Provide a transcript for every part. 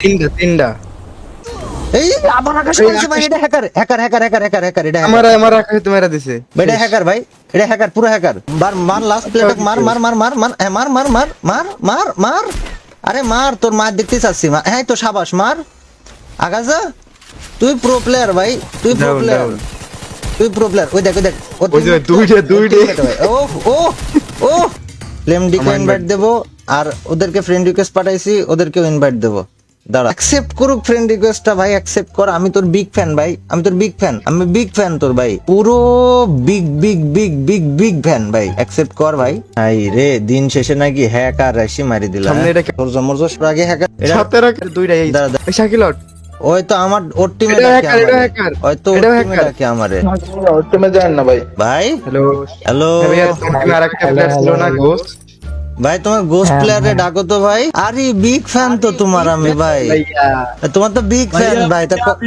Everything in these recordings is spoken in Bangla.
তিনটা তিনটা। এই আবার আকাশ করেছে ভাই এটা hacker hacker hacker hacker hacker hacker এটা আমার। আমার আকাশে তোমার দিছে। এটা হ্যাকার ভাই এটা হ্যাকার পুরো হ্যাকার মার মার লাস্ট প্লেট মার মার মার মার মার হ্যাঁ মার মার মার মার মার মার। আরে মার তোর মার দেখতে চাচ্ছি মা- হ্যাঁ তো সাবাস মার। আগাজা তুই প্রো প্লেয়ার ভাই তুই প্রো প্লেয়ার তুই প্রো প্লেয়ার ওই দেখ ওই দেখ দুইটা, দুইটা। ও ও ও। ফ্লেম ডিকে ইনভাইট দেবো আর ওদেরকে ফ্রেন্ড রিকোয়েস্ট পাঠাইছি ওদেরকেও ইনভাইট দেবো। দাঁড়া। অ্যাকসেপ্ট করুক ফ্রেন্ড রিকোয়েস্টটা ভাই অ্যাকসেপ্ট কর। আমি তোর বিগ ফ্যান ভাই। আমি তোর বিগ ফ্যান আমি বিগ ফ্যান তোর ভাই। পুরো big big big big big fan ভাই। অ্যাকসেপ্ট কর ভাই। আই রে দিন শেষে নাকি হ্যাকার রাশি মারি দিলাম সামনে এটা কে- তোর আগে হ্যাকার এটা সাথে রাখ দুইটা এই দাঁড়া, দাঁড়া। শাকিল ওই তো আমার ওর টিমে ওই তো ওর টিমে। ডাকে আমারে। তুমি জানেন না ভাই। ভাই? হ্যালো হ্যালো ভাইয়া আরেকটা প্লেয়ার ছিল না গোস্ট ভাই তোমার গোস্ট প্লেয়ারে ডাকো তো ভাই। আরে বিগ ফ্যান তো তোমার আমি ভাই। তোমার তো বিগ ফ্যান ভাই। তা ক-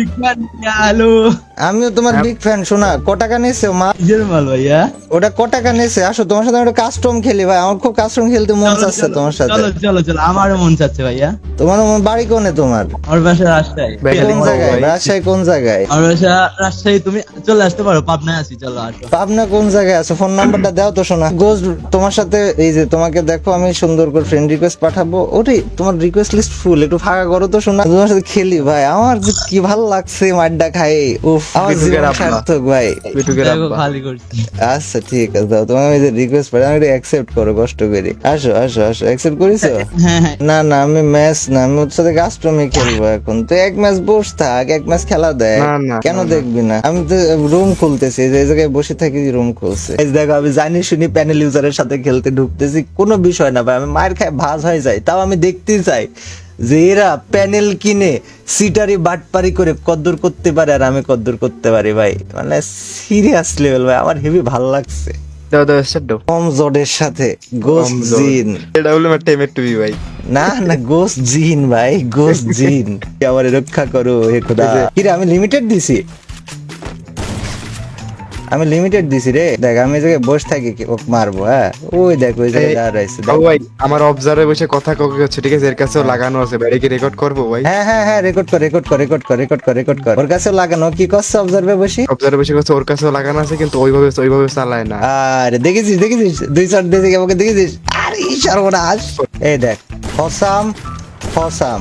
হ্যালো আমিও তোমার বিগ ফ্যান শোনা ক টাকা নিয়েছে মা? মাল ভাইয়া। ওটা ক টাকা নিয়েছে? আসো তোমার সাথে একটা কাস্টম খেলি ভাই। আমার খুব কাস্টম খেলতে মন চাচ্ছে তোমার সাথে। চলো চলো চলো। আমারও মন চাচ্ছে ভাইয়া। তোমার মন- বাড়ি কোনে তোমার? আমার বাসা রাজশাহী। কোন জায়গায়। রাজশাহী কোন জায়গায়? আমার বাসা রাজশাহী তুমি চলে আসতে পারো পাবনায় আছি চলো আসো। পাবনা কোন জায়গায় আছে? ফোন নাম্বারটা দাও তো শোনা গোজ তোমার সাথে এই যে তোমাকে দেখো আমি সুন্দর করে ফ্রেন্ড রিকোয়েস্ট পাঠাবো। ওরে তোমার রিকোয়েস্ট লিস্ট ফুল একটু ফাঁকা করো তো শোনা তোমার সাথে খেলি ভাই। আমার কি ভালো লাগছে মাড্ডা খাই। উফ। আমার জীবন সার্থক ভাই। বিটুকের দেখো আব্বা খালি করছি। আচ্ছা ঠিক আছে দাও তোমার ওই রিকোয়েস্ট পাঠাই আমি অ্যাকসেপ্ট করো কষ্ট করে। আসো আসো আসো অ্যাকসেপ্ট করেছ? না না আমি ম্যাচ না আমি ওর সাথে কাস্টমে খেলব এখন। তো এক ম্যাচ বস থাক এক ম্যাচ খেলা দেয় না, না, কেন। দেখবি না? আমি তো রুম খুলতেছি এই যে এই জায়গায় বসে থাকি রুম খুলছে। দেখো আমি জানি শুনি প্যানেল ইউজারের সাথে খেলতে ঢুকতেছি কোনো বিষয় না ভাই। আমি মায়ের খায় ভাজ হয়ে যাই তাও আমি দেখতে চাই। যে এরা প্যানেল কিনে সিটারি বাটপারি করে কদ্দুর করতে পারে আর আমি কদ্দুর করতে পারি ভাই। মানে সিরিয়াস লেভেল ভাই আমার হেভি ভালো লাগছে। কম জোডের সাথে গোস কম জোর। জিন এটা হলো আমার টেমের টুবি ভাই। না না গোস জিন ভাই গোস জিন আমার রক্ষা করো হে খোদা। কিরে আমি লিমিটেড দিছি? আমি লিমিটেড দিছি রে। দেখ আমি জায়গায় বসে থাকি কি ওকে মারবো হ্যাঁ? ওই দেখ ওই জায়গায় দাঁড়াইছে। ভাই আমার অবজারে বসে কথা ককে হচ্ছে ঠিক আছে এর কাছেও লাগানো আছে বাইরে কি রেকর্ড করব ভাই? হ্যাঁ হ্যাঁ হ্যাঁ রেকর্ড কর রেকর্ড কর রেকর্ড কর রেকর্ড কর রেকর্ড কর। ওর কাছে লাগানো কি করছে অবজার্ভে বসি? অবজারে বসে কথা ওর কাছেও লাগানো আছে কিন্তু ওইভাবে ওইভাবে চালায় না। আরে দেখেছিস দেখেছিস? দুই চার দিকে আমাকে দেখেছিস? আরে সর্বনাশ। এই দেখ ফসাম ফসাম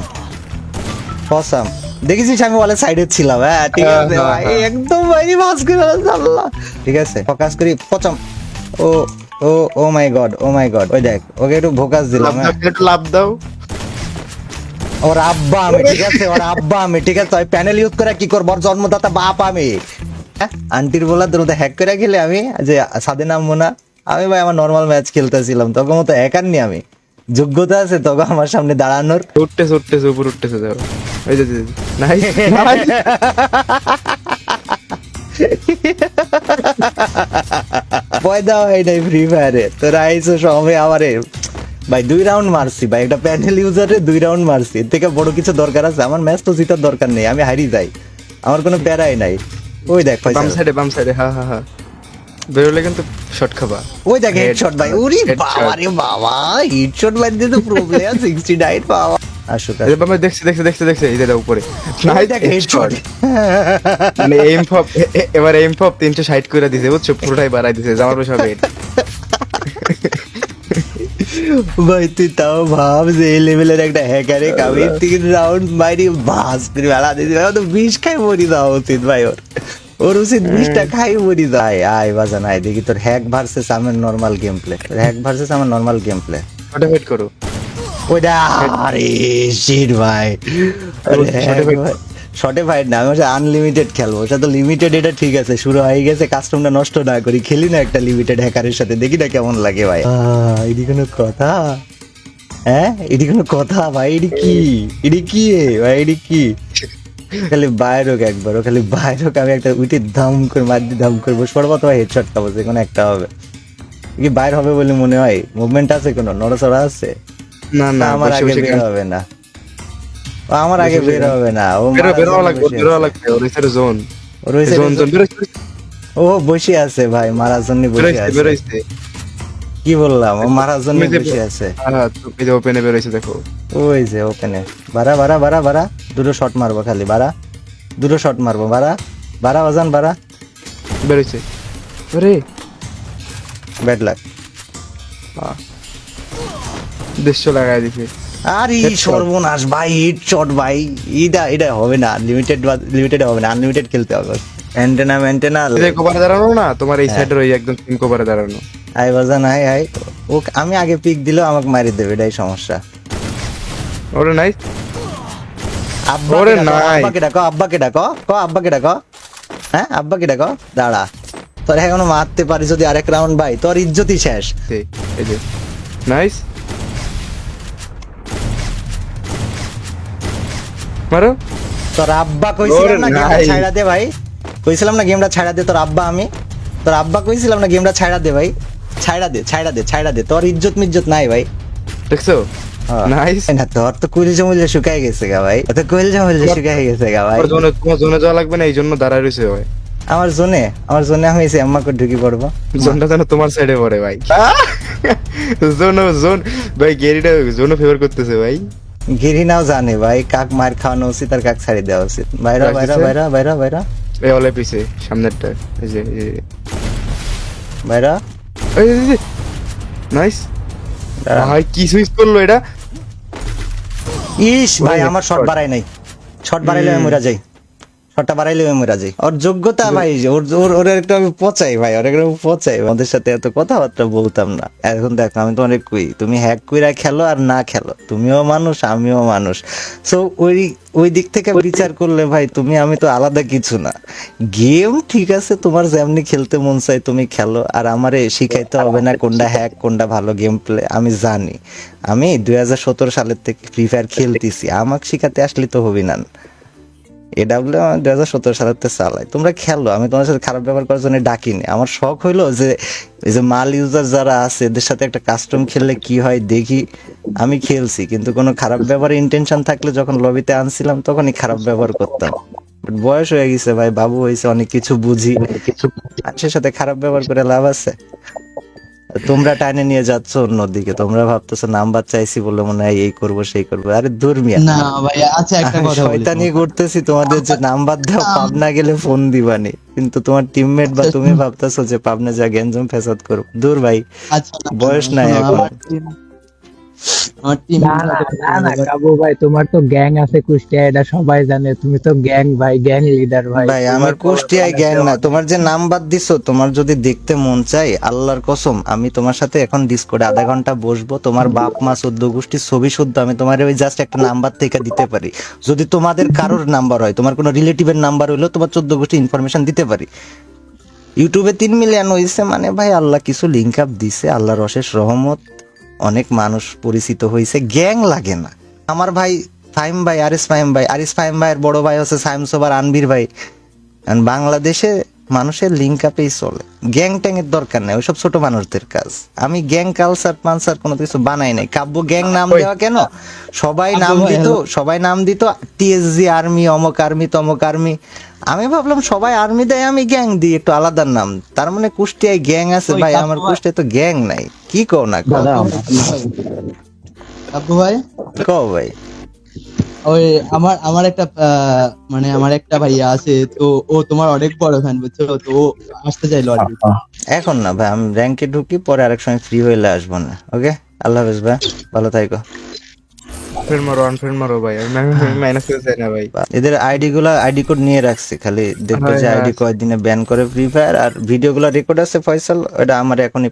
ফসাম। দেখেছিস আমি বলে সাইডে ছিলাম হ্যাঁ ঠিক হ্যাঁ, আছে হ্যাঁ, ভাই। হ্যাঁ। একদম বাইরে মাস করে আল্লাহ ঠিক আছে ফোকাস করি পচম। ও ও ও মাই গড ও মাই গড ওই দেখ ওকে একটু ফোকাস দিলাম একটু লাভ দাও। ওর আব্বা আমি ঠিক আছে ওর আব্বা আমি ঠিক আছে ওই প্যানেল ইউজ করে কি করব? ওর জন্মদাতা বাপ আমি? আন্টির বলা তোর হ্যাক করে খেলে আমি যে সাদে নামবো না আমি ভাই আমার নর্মাল ম্যাচ খেলতেছিলাম তখন মতো হ্যাকার নি আমি। যোগ্যতা আছে তখন আমার সামনে দাঁড়ানোর। উঠতেছে উঠতেছে উপর উঠতেছে যাও। এই যে নাই পয়দা হয় নাই ফ্রি ফায়ারে তোরা আইসো সবে আমারে। ভাই দুই রাউন্ড মারছি ভাই একটা প্যানেল ইউজারে দুই রাউন্ড মারছি। এর থেকে বড় কিছু দরকার আছে। আমার ম্যাচ তো জিতার দরকার নেই আমি হারিয়ে যাই। আমার কোনো প্যারাই নাই। ওই দেখ বাম সাইডে বাম সাইডে হ্যাঁ হ্যাঁ হ্যাঁ বেরোলে কিন্তু শর্ট খাবা। ওই দেখ হেডশট ভাই ওরে. বাবা রে বাবা হেডশট মার দিয়ে তো প্রো প্লেয়ার 69 বাবা। আসুক এই যে দেখছি দেখছি দেখছি দেখছি এই যে উপরে। ওই দেখ হেডশট মানে এম ফপ এবার ফপ করে দিছে বুঝছ? পুরোটাই বাড়াই দিছে জামার পয়সা বেড ভাই তুই তাও ভাব যে এই লেভেলের একটা হ্যাকারে তিন রাউন্ড মারি বাস করে বেলা দিয়েছি। তো বিষ খাই মরি দেওয়া উচিত ভাই ওর। ওর উচিত বিষটা খাই মরি দেওয়া আয় বাজান আয় দেখি তোর হ্যাক ভার্সেস আমার নর্মাল গেম প্লে তোর হ্যাক ভার্সেস আমার নর্মাল গেম প্লে ওয়েট করো। ওইটা আরে শিট ভাই। শর্টে ফাইট না আমি হচ্ছে আনলিমিটেড খেলব। ওটা তো লিমিটেড এটা ঠিক আছে শুরু হয়ে গেছে কাস্টমটা নষ্ট না করি। খেলি না একটা লিমিটেড হ্যাকারের সাথে দেখি না কেমন লাগে ভাই। এটি কোনো কথা? হ্যাঁ এটি কোনো কথা ভাই এটি কি? এটি কি? ভাই এটি কি? খালি বাইর হোক একবার ও খালি বাইর হোক আমি একটা উঠে দাম করে মার দিয়ে দাম করে বসে পড়ব তো হেডশট খাব যে কোনো একটা হবে। কি বাইর হবে বলে মনে হয়? মুভমেন্ট আছে কোনো? নড়াচড়া আছে? না না আমার আগে বের হবে না। ও আমার আগে বের হবে না। ও লাগবে জোন ও বসে আছে ভাই মারার জন্য বসে আছে। কি বললাম? ও মারার জন্য বসে আছে। ওপেনে বেরোইছে দেখো। ওই যে ওপেনে বাড়া বাড়া বাড়া বাড়া। দুটো শট মারবো খালি বাড়া। দুটো শট মারবো বাড়া। বাড়া অজান বাড়া। বেরোইছে। আরে। ব্যাড লাগাই দিছে। আর সর্বনাশ ভাই হিট শট ভাই। এটা এটা হবে না লিমিটেড লিমিটেড হবে না আনলিমিটেড খেলতে হবে। অ্যান্টেনা ম্যান্টেনা দাঁড়ানো না তোমার এই হ্যাঁ। সাইডের ওই একদম তিন দাঁড়ানো। আই বাজান আই আই ও আমি আগে পিক দিলেও আমাকে মারি দেবে এটাই সমস্যা। ওরে নাই আব্বা ওরে কেডা আব্বাকে ডাকো আব্বাকে ডাকো ক আব্বাকে ডাকো। হ্যাঁ আব্বাকে ডাকো। দাঁড়া। তোর এখনও মারতে পারি যদি আরেক রাউন্ড ভাই। তোর ইজ্জতই শেষ। এই এই যে নাইস। মারো। তোর আব্বা কইছিলাম না গেমটা। ছাইড়া দে ভাই। কইছিলাম না গেমটা ছাইড়া দে তোর আব্বা আমি। তোর আব্বা কইছিলাম না গেমটা ছাইড়া দে ভাই। ছাইড়া দে ছাইড়া দে ছাইড়া দে। তোর ইজ্জত মিজ্জত নাই ভাই। দেখছ। নাইস না তোর তো কুইল জমুলে শুকাই গেছে গা ভাই। তোর কুইল জমুলে শুকাই গেছে গা ভাই। জোনে তোমার জোনে যাওয়া লাগবে না এই জন্য দাঁড়ায় রয়েছে ভাই। আমার জোনে আমার জোনে আমি এসে আম্মাকে ঢুকি পড়ব। জোনটা যেন তোমার সাইডে পড়ে ভাই। Zone zone. ভাই গেরিটা জোনও ফেভার করতেছে ভাই। গিরি নাও জানে ভাই কাক মার খাওয়ানো উচিত আর কাক ছাড়ি দেওয়া উচিত। বাইরা বাইরা? বাইরা বাইরা বাইরা। এই অলে পিছে সামনেরটা। এই যে বাইরা। নাইস ভাই কি সুইচ করল এটা? ইস ভাই আমার শট shot. বাড়াই নাই শট বাড়াইলে আমি মরা যাই শটটা বাড়াইলে ওর যোগ্যতা ভাই ওর ওর একটু আমি পচাই ভাই, ওর একটু পচাই। আমাদের সাথে এত কথাবার্তা বলতাম না। এখন দেখো, আমি তোমার কই, তুমি হ্যাক কইরা খেলো আর না খেলো। তুমিও মানুষ, আমিও মানুষ। সো ওই ওই দিক থেকে বিচার করলে ভাই, তুমি, আমি তো আলাদা কিছু না। গেম ঠিক আছে, তোমার যেমনি খেলতে মন চাই তুমি খেলো। আর আমারে শিখাইতে হবে না কোনটা হ্যাক কোনটা ভালো গেম প্লে আমি জানি। আমি দুই হাজার সতেরো সালের থেকে ফ্রি ফায়ার খেলতেছি। আমাকে শিখাতে আসলে তো হবি না। এডাব্লিউ দুই হাজার সতেরো সালের চালাই তোমরা খেলো, আমি তোমার সাথে খারাপ ব্যবহার করার জন্য ডাকিনি। আমার শখ হইল যে, এই যে মাল ইউজার যারা আছে, এদের সাথে একটা কাস্টম খেললে কি হয় দেখি। আমি খেলছি, কিন্তু কোনো খারাপ ব্যবহার ইন্টেনশন থাকলে যখন লবিতে আনছিলাম, তখনই খারাপ ব্যবহার করতাম। বয়স হয়ে গেছে ভাই, বাবু হয়েছে, অনেক কিছু বুঝি। মানুষের সাথে খারাপ ব্যবহার করে লাভ আছে। তোমরা টানে নিয়ে যাচ্ছ অন্যদিকে। তোমরা ভাবতেছো নাম্বার চাইছি বলে মনে হয় এই করব সেই করব। আরে দুর্মিয়া। মিয়া না ভাই আচ্ছা একটা কথা শয়তানি করতেছি তোমাদের যে নাম্বার দাও পাবনা গেলে ফোন দিবানি। কিন্তু তোমার টিমমেট বা তুমি ভাবতেছো যে পাবনা যা গেঞ্জম ফেসাদ করো দূর ভাই আচ্ছা বয়স নাই এখন। আমার টিম না না কাবু ভাই তোমার তো গ্যাং আছে কুষ্টিয়া এটা সবাই জানে। তুমি তো গ্যাং ভাই গ্যাং লিডার ভাই। ভাই আমার কুষ্টিয়ায় গ্যাং না। তোমার যে নাম্বার দিছো তোমার যদি দেখতে মন চাই আল্লাহর কসম আমি তোমার সাথে এখন ডিসকোডে আধা ঘণ্টা বসবো। তোমার বাপ মা চোদ্দ গোষ্ঠীর ছবি শুদ্ধ আমি তোমার ওই জাস্ট একটা নাম্বার থেকে দিতে পারি। যদি তোমাদের কারোর নাম্বার হয় তোমার কোনো রিলেটিভের নাম্বার হইলেও তোমার চোদ্দ গোষ্ঠী ইনফরমেশন দিতে পারি। ইউটিউবে তিন মিলিয়ন হয়েছে মানে ভাই আল্লাহ কিছু লিঙ্ক আপ দিছে আল্লাহর অশেষ রহমত। অনেক মানুষ পরিচিত হয়েছে গ্যাং লাগে না। আমার ভাই ফাইম ভাই আরিস ফাইম ভাই আরিস ফাইম ভাইয়ের বড় ভাই হচ্ছে সাইম সোবার আনবির ভাই। বাংলাদেশে মানুষের লিঙ্ক আপেই চলে। গ্যাং ট্যাং এর দরকার নাই ওইসব ছোট মানুষদের কাজ। আমি গ্যাং কালচার পানসার কোনো কিছু বানাই নাই। কাব্য গ্যাং নাম দেওয়া কেন? সবাই নাম দিত সবাই নাম দিত টিএসজি আর্মি অমক আর্মি তমক আর্মি। আমি ভাবলাম সবাই আর্মি দেয় আমি গ্যাং দিই একটু আলাদা নাম। তার মানে কুষ্টিয়ায় গ্যাং আছে ওই ভাই আমার কুষ্টিয়ায় তো গ্যাং নাই। কি কও না কও? আব্বু ভাই? কও ভাই? ওই আমার আমার একটা আহ, মানে আমার একটা ভাইয়া আছে তো ও তোমার অনেক বড় ফ্যান বুঝছ? তো ও আসতে চাইলো আর এখন না ভাই আমি র্যাঙ্কে ঢুকি পরে আরেক সময় ফ্রি হইলে আসব না ওকে আল্লাহ হাফেজ ভাই ভালো থাকো ফ্রেন্ড মারো আনফ্রেন্ড মারো ভাই। আমি মাইনাস করে চাই না ভাই। এদের আইডি গুলা আইডি কোড নিয়ে রাখছে খালি দেখবে যে আইডি কয়েকদিনে ব্যান করে ফ্রি ফায়ার আর ভিডিও গুলা রেকর্ড আছে ফয়সাল ওটা আমার এখনই